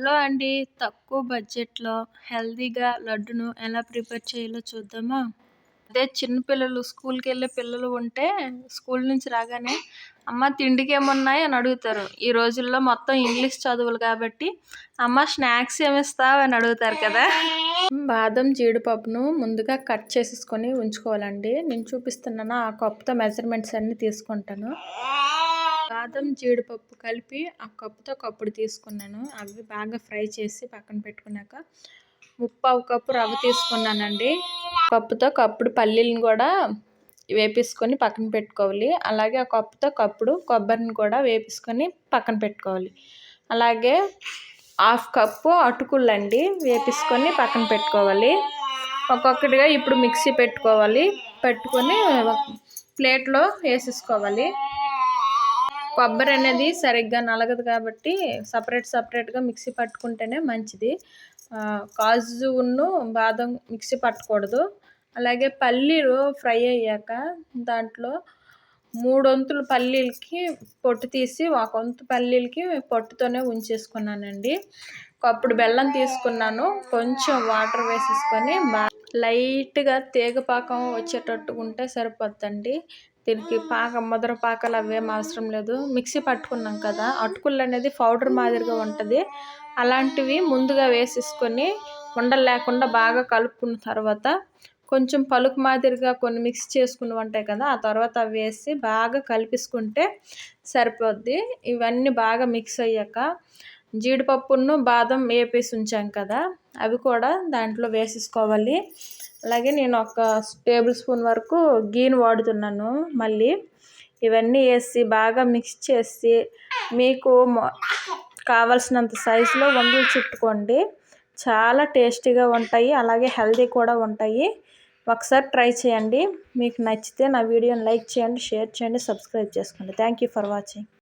Hello అండి తక్కువ బడ్జెట్లో హెల్తీగా లడ్డును ఎలా ప్రిపేర్ చేయాలో చూద్దామా? అదే చిన్నపిల్లలు స్కూల్కి వెళ్ళే పిల్లలు ఉంటే స్కూల్ నుంచి రాగానే అమ్మ తిండికి ఏమున్నాయి? అని అడుగుతారు. ఈ రోజుల్లో మొత్తం ఇంగ్లీష్ చదువులు కాబట్టి అమ్మ స్నాక్స్ ఏమిస్తావు అని అడుగుతారు కదా. బాదం జీడిపప్పును ముందుగా కట్ చేసేసుకొని ఉంచుకోవాలండి. నేను చూపిస్తున్నాను ఆ కప్పుతో మెజర్మెంట్స్ అన్నీ తీసుకుంటాను. బాదం జీడిపప్పు కలిపి ఆ కప్పుతో కప్పుడు తీసుకున్నాను. అవి బాగా ఫ్రై చేసి పక్కన పెట్టుకున్నాక ముప్పావు కప్పు రవ్వ తీసుకున్నానండి. కప్పుతో కప్పుడు పల్లీలను కూడా వేపించుకొని పక్కన పెట్టుకోవాలి. అలాగే ఆ కప్పుతో కప్పుడు కొబ్బరిని కూడా వేపించుకొని పక్కన పెట్టుకోవాలి. అలాగే హాఫ్ కప్పు అటుకులు అండి వేపించుకొని పక్కన పెట్టుకోవాలి. ఒక్కొక్కటిగా ఇప్పుడు మిక్సీ పెట్టుకోవాలి. పెట్టుకొని ప్లేట్లో వేసేసుకోవాలి. కొబ్బరి అనేది సరిగ్గా నలగదు కాబట్టి సపరేట్ సపరేట్గా మిక్సీ పట్టుకుంటేనే మంచిది. కాజును బాదం మిక్సీ పట్టకూడదు. అలాగే పల్లీలు ఫ్రై అయ్యాక దాంట్లో మూడొంతులు పల్లీలకి పొట్టు తీసి ఒక వంతు పల్లీలకి పొట్టుతోనే ఉంచేసుకున్నానండి. అప్పుడు బెల్లం తీసుకున్నాను. కొంచెం వాటర్ వేసేసుకొని బాగా లైట్గా తేగపాకం వచ్చేటట్టు ఉంటే సరిపోద్దండి. దీనికి పాక ముద్ర పాకాలు అవేం అవసరం లేదు. మిక్సీ పట్టుకున్నాం కదా అటుకులు అనేది పౌడర్ మాదిరిగా ఉంటుంది. అలాంటివి ముందుగా వేసేసుకొని ఉండలు లేకుండా బాగా కలుపుకున్న తర్వాత కొంచెం పలుకు మాదిరిగా కొన్ని మిక్స్ చేసుకుని ఉంటాయి కదా ఆ తర్వాత అవి వేసి బాగా కలిపేసుకుంటే సరిపోద్ది. ఇవన్నీ బాగా మిక్స్ అయ్యాక జీడిపప్పును బాదం వేపేసి ఉంచాం కదా అవి కూడా దాంట్లో వేసేసుకోవాలి. అలాగే నేను ఒక టేబుల్ స్పూన్ వరకు గీని వాడుతున్నాను మళ్ళీ. ఇవన్నీ వేసి బాగా మిక్స్ చేసి మీకు కావలసినంత సైజులో వందలు చుట్టుకోండి. చాలా టేస్టీగా ఉంటాయి అలాగే హెల్దీ కూడా ఉంటాయి. ఒకసారి ట్రై చేయండి. మీకు నచ్చితే నా వీడియోని లైక్ చేయండి షేర్ చేయండి సబ్స్క్రైబ్ చేసుకోండి. Thank you for watching.